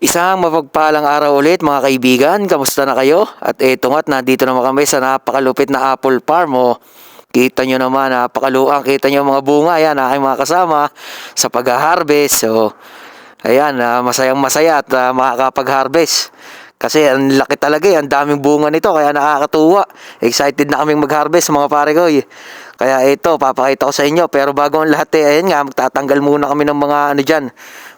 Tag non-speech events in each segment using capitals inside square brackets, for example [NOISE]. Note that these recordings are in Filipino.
Isang mapagpalang araw ulit mga kaibigan, kamusta na kayo? At eto nga't nandito naman kami sa napakalupit na apple farm oh. Kita nyo naman, napakaluang, kita nyo mga bunga, yan, aking mga kasama sa pag-harvest. So, ayan, ah, masayang masaya at ah, makakapag-harvest. Kasi ang laki talaga eh, ang daming bunga nito, kaya nakakatuwa. Excited na kaming mag-harvest mga pare ko eh. Kaya ito, papakita ko sa inyo. Pero bago ang lahat eh, ayan nga, magtatanggal muna kami ng mga ano dyan,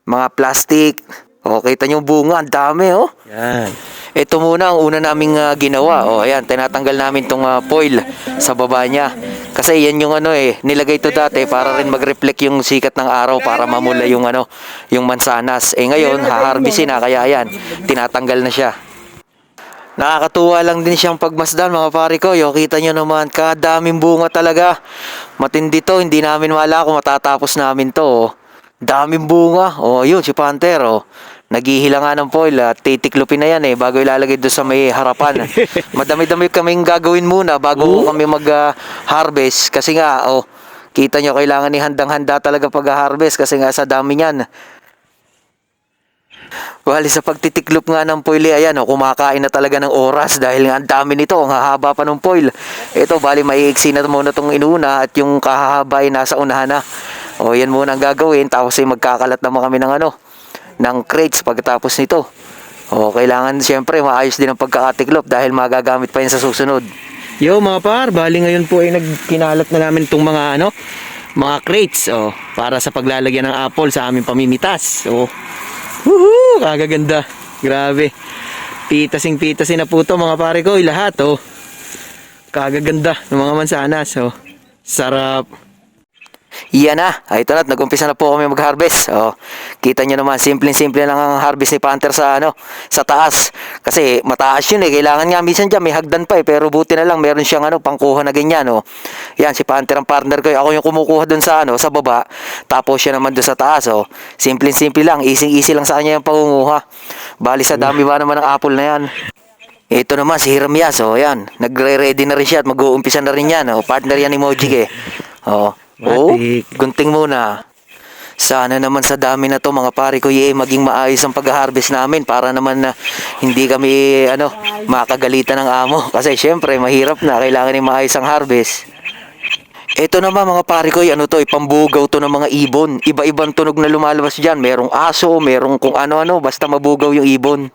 mga plastic. O, kita nyo bunga, ang dami oh. Yan. Ito muna ang una naming ah, ginawa. O, ayan, tinatanggal namin tong ah, foil sa baba niya. Kasi yan yung ano eh, nilagay to dati para rin mag-reflect yung sikat ng araw para mamula yung ano, yung mansanas. Eh ngayon, haharbisin na kaya ayan, tinatanggal na siya. Nakakatuwa lang din siyang pagmasdan mga pare ko. Yo, kita nyo naman, kadaming bunga talaga. Matindi to, hindi namin wala kung matatapos namin to. oh. Daming bunga. Oh, yun, si Panther, oh. Naghihila nga ng foil at titiklopin na yan eh bago ilalagay doon sa may harapan. [LAUGHS] Madami-dami kaming gagawin muna bago kami mag-harvest kasi nga, oh, kita nyo, kailangan ni handang-handa talaga pag-harvest kasi nga sa dami niyan. Bali sa pagtitiklop nga ng foil, eh, ayan, oh, kumakain na talaga ng oras dahil nga ang dami nito, ang hahaba pa ng foil. Ito, bali maiiksi na muna itong inuna at yung kahahaba ay nasa unahan na. O, yan muna ang gagawin, tapos ay magkakalat naman kami ng ano, ng crates pagkatapos nito. O, kailangan siyempre maayos din ang pagkakatiklop dahil magagamit pa yan sa susunod. Yo mga par, bali ngayon po ay nagkinalat na namin itong mga ano, mga crates oh, para sa paglalagyan ng apple sa aming pamimitas. Oh. Woohoo! Kagaganda. Grabe. Pitasing pitasin na po to mga pare ko, lahat oh. Kagaganda ng mga mansanas oh. Sarap. Yan na. Ay, ito na. Nag-umpisa na po kami mag-harvest. Oh, kita nyo naman, simple-simple lang ang harvest ni Panther sa ano, sa taas. Kasi mataas yun eh. Kailangan nga minsan dyan, may hagdan pa eh. Pero buti na lang, meron siyang ano, pangkuha na ganyan. Oh. Yan, si Panther ang partner ko. eh. Ako yung kumukuha dun sa ano, sa baba. Tapos siya naman dun sa taas. Oh. Simple-simple lang. Easy-easy lang sa kanya yung pangunguha. Bali sa dami ba naman ng apple na yan. Ito naman si Hiram Yas, oh, yan. Nagre-ready na rin siya at mag-uumpisa na rin yan. Oh. Partner yan ni Mojig eh. Oh. Oh, Matik. gunting muna. Sana naman sa dami na to mga pare ko eh, maging maayos ang pag-harvest namin para naman na hindi kami ano makagalitan ng amo [LAUGHS] kasi syempre mahirap na kailangan ni maayos ang harvest. Ito naman mga pare ko, ano to, ipambugaw to ng mga ibon. Iba-ibang tunog na lumalabas diyan. Merong aso, merong kung ano-ano, basta mabugaw yung ibon.